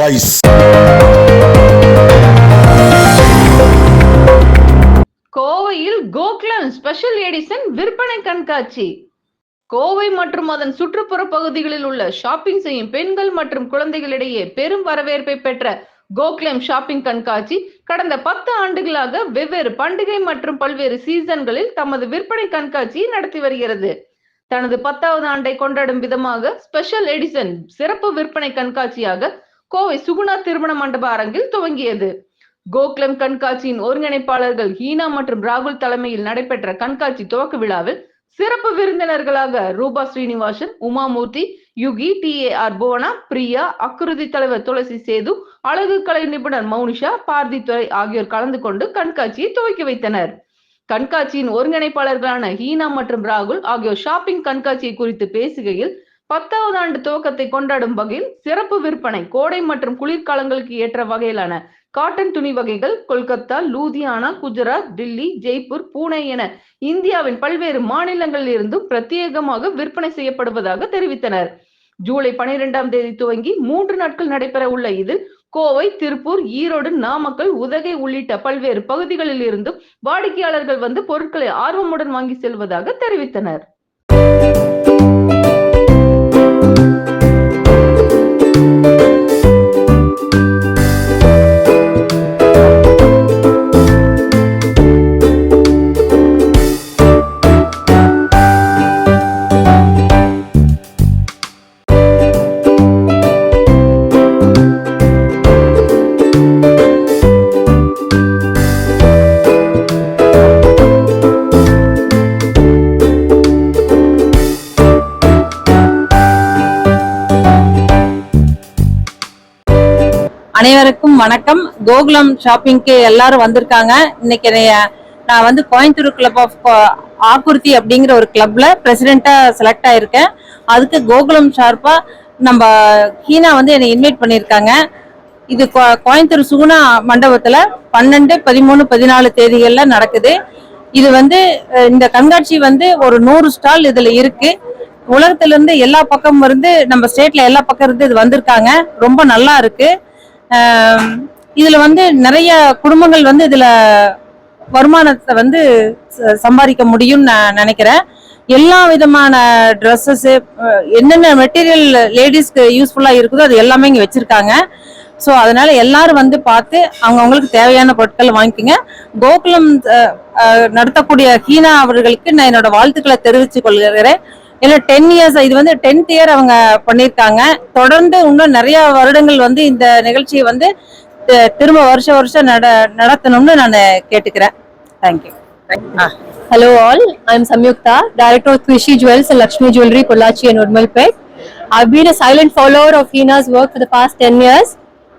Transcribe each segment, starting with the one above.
Voice கோவையில் கோக்லன் special Edison விற்பனை கண்காட்சி. கோவை மற்றும் அதன் சுற்றுப்புற பகுதிகளில் உள்ள ஷாப்பிங் செய்யும் பெண்கள் மற்றும் குழந்தைகளிடையே பெரும் வரவேற்பை பெற்ற கோக்லேம் ஷாப்பிங் கண்காட்சி கடந்த பத்து ஆண்டுகளாக வெவ்வேறு பண்டிகை மற்றும் பல்வேறு சீசன்களில் தமது விற்பனை கண்காட்சியை நடத்தி வருகிறது. தனது பத்தாவது ஆண்டை கொண்டாடும் விதமாக ஸ்பெஷல் எடிசன் சிறப்பு விற்பனை கண்காட்சியாக கோவை சுகுணா திருமண மண்டப அரங்கில் துவங்கியது. கோக்லம் கண்காட்சியின் ஒருங்கிணைப்பாளர்கள் ஹீனா மற்றும் ராகுல் தலைமையில் நடைபெற்ற கண்காட்சி துவக்க விழாவில் சிறப்பு விருந்தினர்களாக Rupa Srinivasan Umamoorthy Yugi T A R Bhuvana Priya அக்குருதி தலைவர் துளசி சேது அழகு கலை நிபுணர் மௌனிஷா பார்தித்துறை ஆகியோர் கலந்து கொண்டு கண்காட்சியை துவக்கி வைத்தனர். கண்காட்சியின் ஒருங்கிணைப்பாளர்களான ஹீனா மற்றும் ராகுல் ஆகியோர் ஷாப்பிங் கண்காட்சியை குறித்து பேசுகையில் பத்தாவது ஆண்டு துவக்கத்தை கொண்டாடும் வகையில் சிறப்பு விற்பனை கோடை மற்றும் குளிர்காலங்களுக்கு ஏற்ற வகையிலான காட்டன் துணி வகைகள் கொல்கத்தா லூதியானா குஜராத் டில்லி ஜெய்ப்பூர் பூனே என இந்தியாவின் பல்வேறு மாநிலங்களில் இருந்தும் பிரத்யேகமாக விற்பனை செய்யப்படுவதாக தெரிவித்தனர். ஜூலை பனிரெண்டாம் தேதி துவங்கி மூன்று நாட்கள் நடைபெற உள்ள இதில் கோவை திருப்பூர் ஈரோடு நாமக்கல் உதகை உள்ளிட்ட பல்வேறு பகுதிகளில் இருந்தும் வாடிக்கையாளர்கள் வந்து பொருட்களை ஆர்வமுடன் வாங்கி செல்வதாக தெரிவித்தனர். அனைவருக்கும் வணக்கம். கோகுலம் ஷாப்பிங்க்கு எல்லாரும் வந்திருக்காங்க. இன்னைக்கு என்னைய- நான் வந்து கோயம்புத்தூர் கிளப் ஆஃப் ஆக்குர்த்தி அப்படிங்கிற ஒரு கிளப்ல பிரசிடென்ட்டா செலக்ட் ஆயிருக்கேன். அதுக்கு கோகுலம் ஷார்ப்பா நம்ம ஹீனா வந்து என்னை இன்வைட் பண்ணியிருக்காங்க. இது கோயம்புத்தூர் சுகுணா மண்டபத்துல பன்னெண்டு பதிமூணு பதினாலு தேதிகள்ல நடக்குது. இது வந்து இந்த கண்காட்சி வந்து ஒரு நூறு ஸ்டால் இதுல இருக்கு. உலகத்துல இருந்து எல்லா பக்கம் இருந்து நம்ம ஸ்டேட்ல எல்லா பக்கம் இருந்து இது வந்திருக்காங்க. ரொம்ப நல்லா இருக்கு. இதுல வந்து நிறைய குடும்பங்கள் வந்து இதுல வருமானத்தை வந்து ச- சம்பாதிக்க முடியும்னு நான் நினைக்கிறேன். எல்லா விதமான ட்ரெஸ்ஸஸ் என்னென்ன மெட்டீரியல் லேடிஸ்க்கு யூஸ்ஃபுல்லா இருக்குதோ அது எல்லாமே இங்க வச்சிருக்காங்க. ஸோ அதனால எல்லாரும் வந்து பார்த்து அவங்கவுங்களுக்கு தேவையான பொருட்களை வாங்கிக்கோங்க. கோகுலம் நடத்தக்கூடிய ஹீனா அவர்களுக்கு நான் என்னோட வாழ்த்துக்களை தெரிவித்துக் கொள்கிறேன். ஏன்னா டென் இயர்ஸ் இது வந்து டென்த் இயர் அவங்க பண்ணியிருக்காங்க தொடர்ந்து இன்னும் நிறைய வருடங்கள் வந்து இந்த நிகழ்ச்சியை வந்து தி- திரும்ப வருஷம் வருஷம் நட நடத்தணும்னு நான் கேட்டுக்கிறேன் thank you Hello all, I'm Samyukta, Director of Krishi Jewels and Lakshmi Jewelry, Pollachi and Udmalpet. I've been a silent follower of Heena's work for the past 10 years.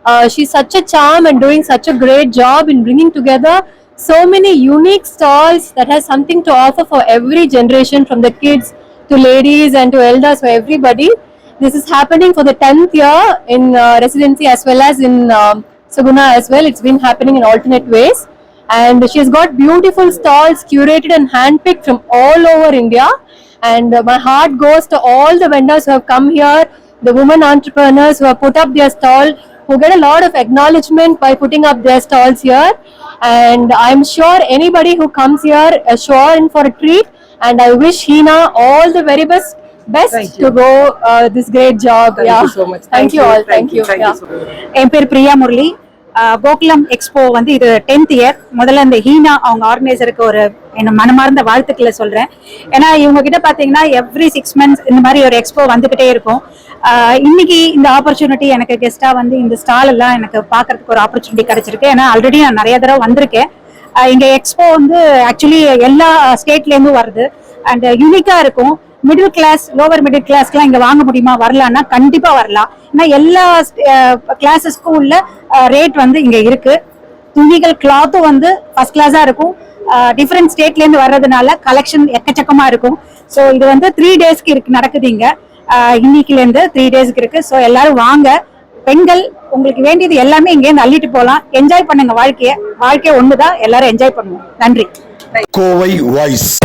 Uh, she's such a charm and doing such a great job in bringing together so many unique stalls that has something to offer for every generation from the kids to ladies and to elders for everybody. This is happening for the 10th year in uh, residency as well as in um, as well. It's been happening in alternate ways and she's got beautiful stalls curated and handpicked from all over India. And uh, my heart goes to all the vendors who have come here, the women entrepreneurs who have put up their stall, who get a lot of acknowledgement by putting up their stalls here. And I'm sure anybody who comes here is sure in for a treat. And I wish Hina all the very best. Best to go uh, this great job. yeah. Thank you all. Thank you. yeah. என் பேர் Priya Murali Gokulam expo வந்து இது tenth year முதல்ல இந்த ஹீனா அவங்க ஆர்கனைசருக்கு ஒரு என்ன மனமார்ந்த வாழ்த்துக்களை சொல்றேன் ஏன்னா இவங்க கிட்ட பாத்தீங்கன்னா எவ்ரி சிக்ஸ் மந்த்ஸ் இந்த மாதிரி ஒரு எக்ஸ்போ வந்துகிட்டே இருக்கும் இன்னைக்கு இந்த ஆப்பர்ச்சுனிட்டி எனக்கு கெஸ்டா வந்து இந்த ஸ்டால் எல்லாம் எனக்கு பார்க்கறதுக்கு ஒரு ஆப்பர்ச்சுனிட்டி கிடைச்சிருக்கு ஏன்னா ஆல்ரெடி நான் நிறைய தடவை வந்திருக்கேன் இங்க எக்ஸ்போ வந்து ஆக்சுவலி எல்லா ஸ்டேட்லேருந்து வருது. அண்ட் யூனிக்கா இருக்கும். மிடில் கிளாஸ் லோவர் மிடில் கிளாஸ்க்குலாம் இங்க வாங்க முடியுமா? வரலான்னா கண்டிப்பா வரலாம். ஏன்னா எல்லா கிளாஸஸ்க்கும் உள்ள ரேட் வந்து இங்க இருக்கு. துணிகள் கிளாத்தும் வந்து ஃபர்ஸ்ட் கிளாஸா இருக்கும். டிஃப்ரெண்ட் ஸ்டேட்ல இருந்து வர்றதுனால கலெக்ஷன் எக்கச்சக்கமா இருக்கும். ஸோ இது வந்து த்ரீ டேஸ்க்கு இருக்கு நடக்குது இங்க. அஹ், இன்னைக்குல இருந்து த்ரீ டேஸ்க்கு இருக்கு. ஸோ எல்லாரும் வாங்க. பெண்கள் உங்களுக்கு வேண்டியது எல்லாமே இங்கே இருந்து அள்ளிட்டு போலாம் என்ஜாய் பண்ணுங்க வாழ்க்கையை. வாழ்க்கை ஒண்ணுதான். எல்லாரும் என்ஜாய் பண்ணுவோம். நன்றி. கோவை வாய்ஸ்.